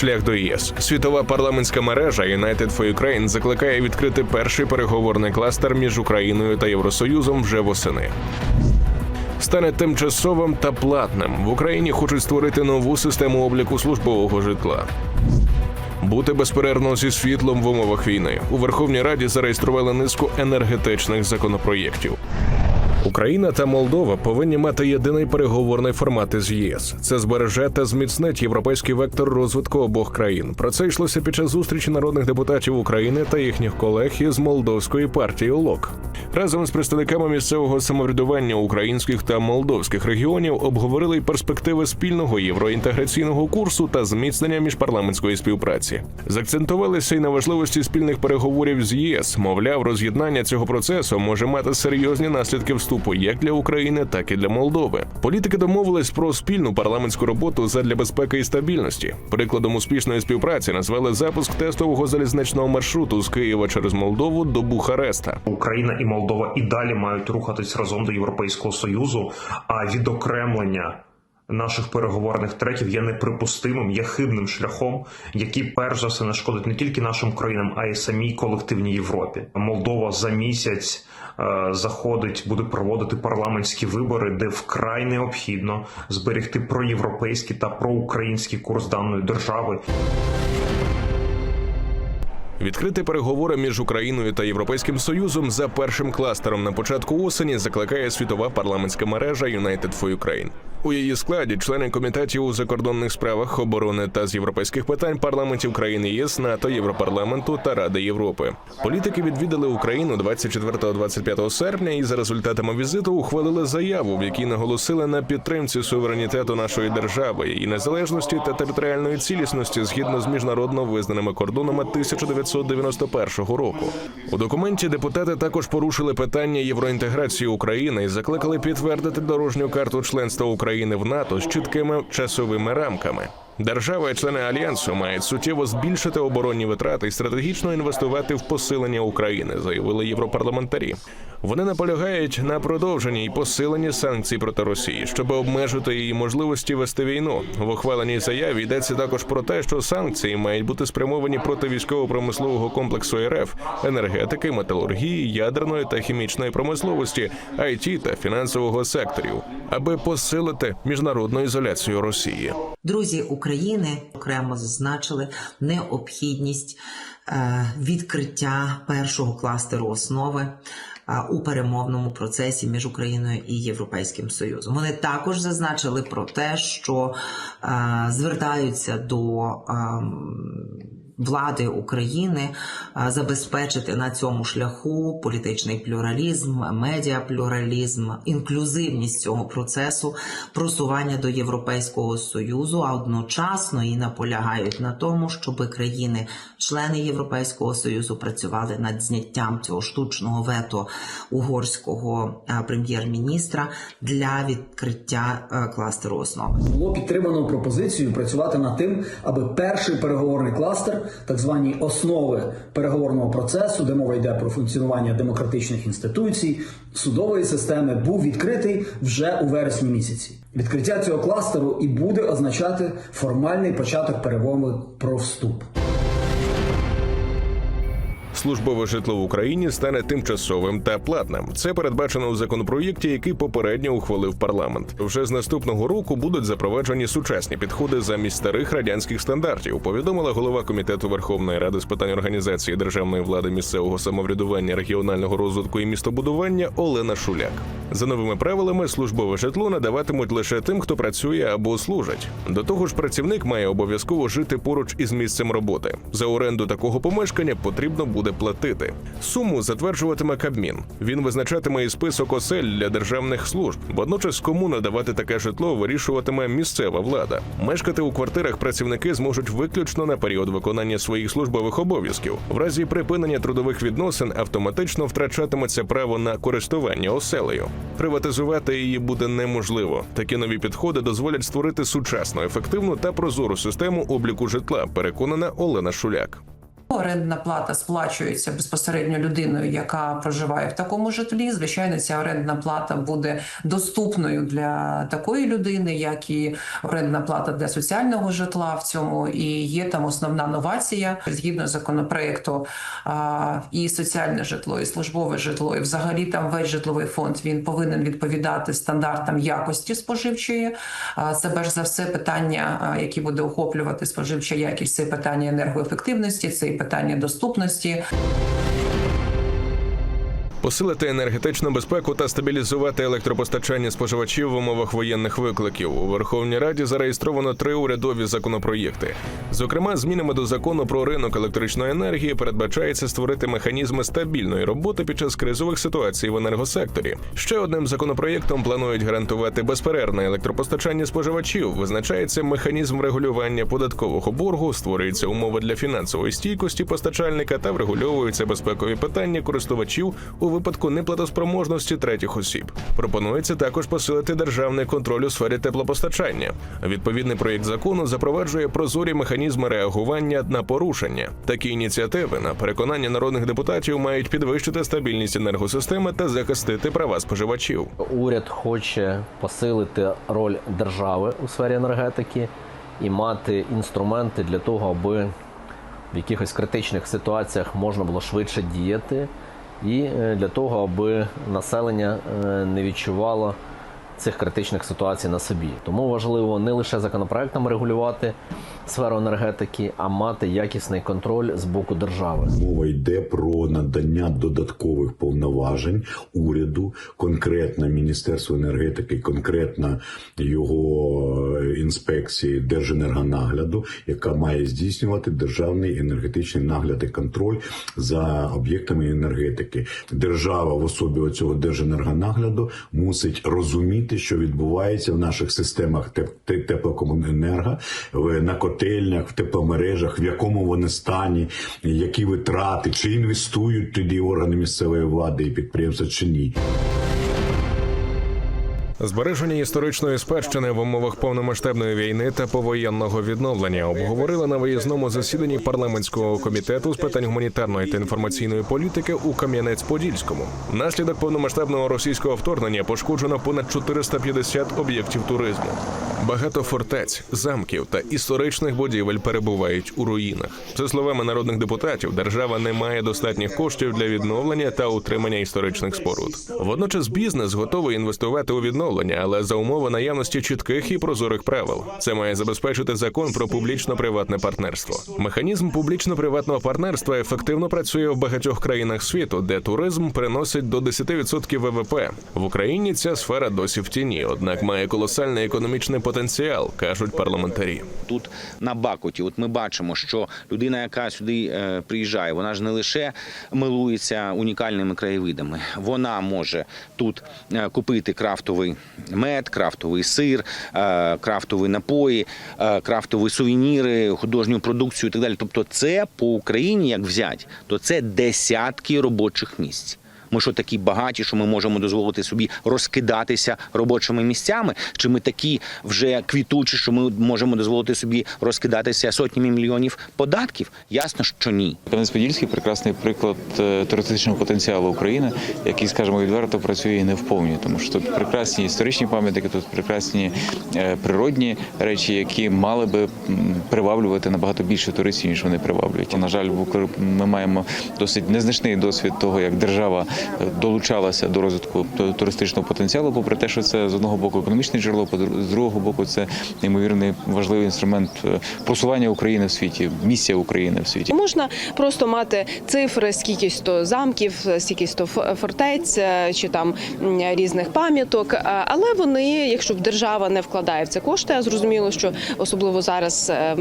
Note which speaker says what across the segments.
Speaker 1: Шлях до ЄС. Світова парламентська мережа United for Ukraine закликає відкрити перший переговорний кластер між Україною та Євросоюзом вже восени. Стане тимчасовим та платним. В Україні хочуть створити нову систему обліку службового житла. Бути безперервно зі світлом в умовах війни у Верховній Раді зареєстрували низку енергетичних законопроєктів. Україна та Молдова повинні мати єдиний переговорний формат із ЄС. Це збереже та зміцнить європейський вектор розвитку обох країн. Про це йшлося під час зустрічі народних депутатів України та їхніх колег із молдовської партії ОЛОК. Разом з представниками місцевого самоврядування українських та молдовських регіонів обговорили й перспективи спільного євроінтеграційного курсу та зміцнення міжпарламентської співпраці. Закцентувалися й на важливості спільних переговорів з ЄС. Мовляв, роз'єднання цього процесу може мати серйозні наслідки вступу як для України, так і для Молдови. Політики домовились про спільну парламентську роботу задля безпеки і стабільності. Прикладом успішної співпраці назвали запуск тестового залізничного маршруту з Києва через Молдову до Бухареста.
Speaker 2: Україна і Молдова і далі мають рухатись разом до Європейського союзу. А відокремлення наших переговорних треків є неприпустимим, є хибним шляхом, який перш за все нашкодить не тільки нашим країнам, а й самій колективній Європі. Молдова за місяць е, заходить, буде проводити парламентські вибори, де вкрай необхідно зберегти проєвропейський та проукраїнський курс даної держави.
Speaker 1: Відкрити переговори між Україною та Європейським Союзом за першим кластером на початку осені закликає світова парламентська мережа United for Ukraine. У її складі члени комітетів у закордонних справах, оборони та з європейських питань парламентів країн ЄС, НАТО, Європарламенту та Ради Європи. Політики відвідали Україну 24-25 серпня і за результатами візиту ухвалили заяву, в якій наголосили на підтримці суверенітету нашої держави, її незалежності та територіальної цілісності згідно з міжнародно визнаними кордонами 1991 року. У документі депутати також порушили питання євроінтеграції України і закликали підтвердити дорожню карту членства України в НАТО з чіткими часовими рамками. Держави, члени альянсу, мають суттєво збільшити оборонні витрати і стратегічно інвестувати в посилення України, заявили європарламентарі. Вони наполягають на продовженні і посиленні санкцій проти Росії, щоб обмежити її можливості вести війну. В ухваленій заяві йдеться також про те, що санкції мають бути спрямовані проти військово-промислового комплексу РФ, енергетики, металургії, ядерної та хімічної промисловості, IT та фінансового секторів, аби посилити міжнародну ізоляцію Росії.
Speaker 3: Друзі України окремо зазначили необхідність е, відкриття першого кластеру основи у перемовному процесі між Україною і Європейським Союзом. Вони також зазначили про те, що е, звертаються до ем, влади України забезпечити на цьому шляху політичний плюралізм, медіаплюралізм, інклюзивність цього процесу, просування до Європейського союзу, а одночасно і наполягають на тому, щоб країни, члени Європейського союзу, працювали над зняттям цього штучного вето угорського прем'єр-міністра для відкриття кластеру основи.
Speaker 4: Було підтримано пропозицію працювати над тим, аби перший переговорний кластер, так звані основи переговорного процесу, де мова йде про функціонування демократичних інституцій, судової системи, був відкритий вже у вересні місяці. Відкриття цього кластеру і буде означати формальний початок перемови про вступ.
Speaker 1: Службове житло в Україні стане тимчасовим та платним. Це передбачено у законопроєкті, який попередньо ухвалив парламент. Вже з наступного року будуть запроваджені сучасні підходи замість старих радянських стандартів. Повідомила голова комітету Верховної Ради з питань організації державної влади, місцевого самоврядування, регіонального розвитку і містобудування Олена Шуляк. За новими правилами, службове житло надаватимуть лише тим, хто працює або служить. До того ж, працівник має обов'язково жити поруч із місцем роботи. За оренду такого помешкання потрібно буде платити. Суму затверджуватиме Кабмін. Він визначатиме і список осель для державних служб. Водночас, кому надавати таке житло, вирішуватиме місцева влада. Мешкати у квартирах працівники зможуть виключно на період виконання своїх службових обов'язків. В разі припинення трудових відносин автоматично втрачатиметься право на користування оселею. Приватизувати її буде неможливо. Такі нові підходи дозволять створити сучасну, ефективну та прозору систему обліку житла. Переконана Олена Шуляк.
Speaker 5: Орендна плата сплачується безпосередньо людиною, яка проживає в такому житлі. Звичайно, ця орендна плата буде доступною для такої людини, як і орендна плата для соціального житла. В цьому і є там основна новація згідно законопроекту. І соціальне житло, і службове житло, і взагалі там весь житловий фонд він повинен відповідати стандартам якості споживчої. А, Це перш за все питання, які буде охоплювати споживча якість. Це питання енергоефективності, це і питання доступності.
Speaker 1: Посилити енергетичну безпеку та стабілізувати електропостачання споживачів в умовах воєнних викликів у Верховній Раді зареєстровано три урядові законопроєкти. Зокрема, змінами до закону про ринок електричної енергії передбачається створити механізми стабільної роботи під час кризових ситуацій в енергосекторі. Ще одним законопроєктом планують гарантувати безперервне електропостачання споживачів. Визначається механізм регулювання податкового боргу, створюються умови для фінансової стійкості постачальника та врегульовуються безпекові питання користувачів у випадку неплатоспроможності третіх осіб. Пропонується також посилити державний контроль у сфері теплопостачання. Відповідний проєкт закону запроваджує прозорі механізми реагування на порушення. Такі ініціативи, на переконання народних депутатів, мають підвищити стабільність енергосистеми та захистити права споживачів.
Speaker 6: Уряд хоче посилити роль держави у сфері енергетики і мати інструменти для того, аби в якихось критичних ситуаціях можна було швидше діяти, і е, для того, аби населення е, не відчувало цих критичних ситуацій на собі. Тому важливо не лише законопроектами регулювати сферу енергетики, а мати якісний контроль з боку держави.
Speaker 7: Мова йде про надання додаткових повноважень уряду, конкретно Міністерству енергетики, конкретно його інспекції Держенергонагляду, яка має здійснювати державний енергетичний нагляд і контроль за об'єктами енергетики. Держава в особі цього Держенергонагляду мусить розуміти, що відбувається в наших системах теплокомуненерго, на котельнях, в тепломережах, в якому вони стані, які витрати, чи інвестують тоді органи місцевої влади і підприємства, чи ні.
Speaker 1: Збереження історичної спадщини в умовах повномасштабної війни та повоєнного відновлення обговорили на виїзному засіданні парламентського комітету з питань гуманітарної та інформаційної політики у Кам'янець-Подільському. Внаслідок повномасштабного російського вторгнення пошкоджено понад 450 об'єктів туризму. Багато фортець, замків та історичних будівель перебувають у руїнах. За словами народних депутатів, держава не має достатніх коштів для відновлення та утримання історичних споруд. Водночас бізнес готовий інвестувати у відновлення, але за умови наявності чітких і прозорих правил. Це має забезпечити закон про публічно-приватне партнерство. Механізм публічно-приватного партнерства ефективно працює в багатьох країнах світу, де туризм приносить до 10% ВВП. В Україні ця сфера досі в тіні, однак має колосальний економічний потенціал, кажуть парламентарі.
Speaker 8: тут на Бакуті. От ми бачимо, що людина, яка сюди е, приїжджає, вона ж не лише милується унікальними краєвидами, вона може тут е, купити крафтовий мед, крафтовий сир, е, крафтові напої, крафтові сувеніри, художню продукцію і так далі. Тобто, це по Україні, як взять, то це десятки робочих місць. Ми що такі багаті, що ми можемо дозволити собі розкидатися робочими місцями? Чи ми такі вже квітучі, що ми можемо дозволити собі розкидатися сотнями мільйонів податків? Ясно, що ні.
Speaker 9: Кам'янець-Подільський прекрасний приклад е, туристичного потенціалу України, який, скажімо, відверто працює не вповні, тому що тут прекрасні історичні пам'ятники, тут прекрасні е, природні речі, які мали би приваблювати набагато більше туристів, ніж вони приваблюють. На жаль, ми маємо досить незначний досвід того, як держава долучалася до розвитку ту- туристичного потенціалу, попри те, що це з одного боку економічне джерело, з другого боку, це неймовірний важливий інструмент е, просування України в світі, місця України в світі.
Speaker 10: Можна просто мати цифри, скількись то замків, скількись то фортець е, чи там різних пам'яток. е, Але вони, якщо держава не вкладає в це кошти, а зрозуміло, що особливо зараз е,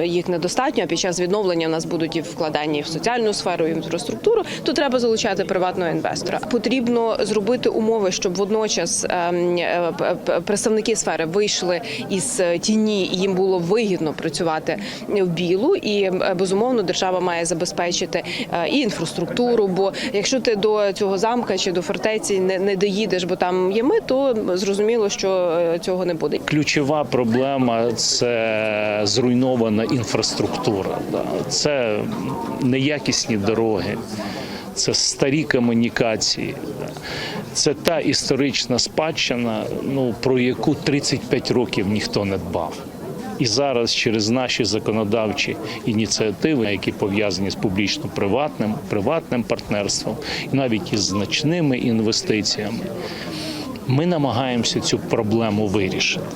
Speaker 10: е, їх недостатньо. А під час відновлення в нас будуть і вкладання в соціальну сферу, і інфраструктуру. То треба залучати приватну приватного інвестора. Потрібно зробити умови, щоб водночас ем, е, представники сфери вийшли із е, тіні, і їм було вигідно працювати в білу. І е, безумовно держава має забезпечити і інфраструктуру. Бо якщо ти до цього замка чи до фортеці не, не доїдеш, бо там є ми, то зрозуміло, що цього не буде.
Speaker 11: Ключова проблема це зруйнована інфраструктура. Це неякісні дороги, це старі комунікації. Це та історична спадщина, ну, про яку 35 років ніхто не дбав. І зараз через наші законодавчі ініціативи, які пов'язані з публічно-приватним приватним партнерством, і навіть із значними інвестиціями, ми намагаємося цю проблему вирішити.